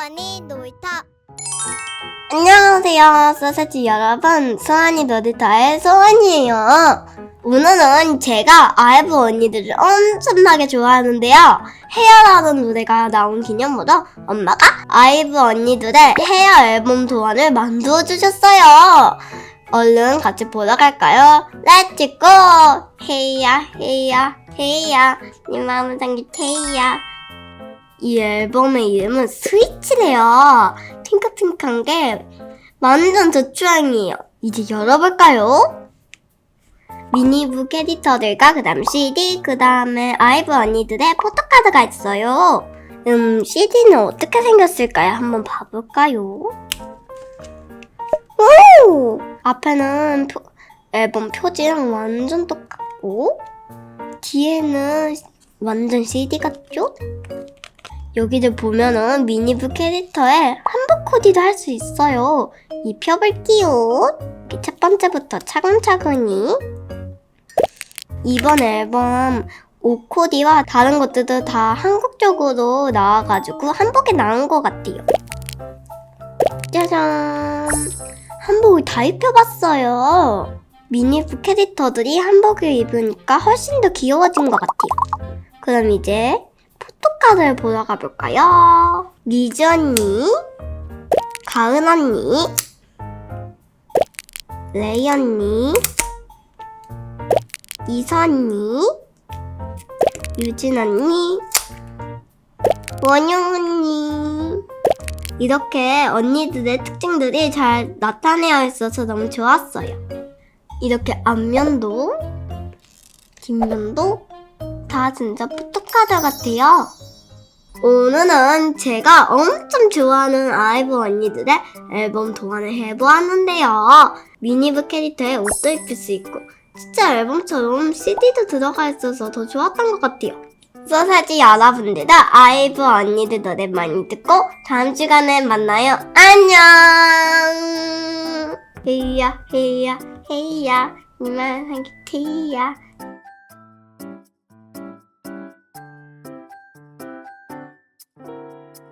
소환이 놀이터 안녕하세요, 소세지 여러분. 소환이 놀이터의 소환이에요. 오늘은 제가 아이브 언니들을 엄청나게 좋아하는데요. 헤어라는 노래가 나온 기념으로 엄마가 아이브 언니들의 헤어 앨범 도안을 만들어 주셨어요. 얼른 같이 보러 갈까요? 렛츠 고! 헤이야, 헤이야, 헤이야. 네 마음을 당긴 헤이야. 이 앨범의 이름은 스위치래요. 핑크핑크한 게 완전 제 취향이에요. 이제 열어볼까요? 미니북 에디터들과 그 다음 CD, 그 다음에 아이브 언니들의 포토카드가 있어요. 음, CD는 어떻게 생겼을까요? 한번 봐볼까요? 오! 앞에는 표- 앨범 표지랑 완전 똑같고, 뒤에는 완전 CD 같죠? 여기를 보면은 미니북 캐릭터에 한복 코디도 할 수 있어요. 입혀볼게요. 첫 번째부터 차근차근히. 이번 앨범 옷 코디와 다른 것들도 다 한국적으로 나와가지고 한복에 나온 것 같아요. 짜잔. 한복을 다 입혀봤어요. 미니북 캐릭터들이 한복을 입으니까 훨씬 더 귀여워진 것 같아요. 그럼 이제 포토카드를 보러 가볼까요? 리즈 언니, 가은 언니, 레이 언니, 이서 언니, 유진 언니, 원영 언니. 이렇게 언니들의 특징들이 잘 나타내어 있어서 너무 좋았어요. 이렇게 앞면도, 뒷면도 다 진짜 포토카드 같아요. 오늘은 제가 엄청 좋아하는 아이브 언니들의 앨범 도안을 해보았는데요. 미니브 캐릭터에 옷도 입힐 수 있고 진짜 앨범처럼 CD도 들어가 있어서 더 좋았던 것 같아요. 소사지 여러분들도 아이브 언니들 노래 많이 듣고 다음 시간에 만나요. 안녕! 헤이야 헤이야 헤이야 니만 한게 테이야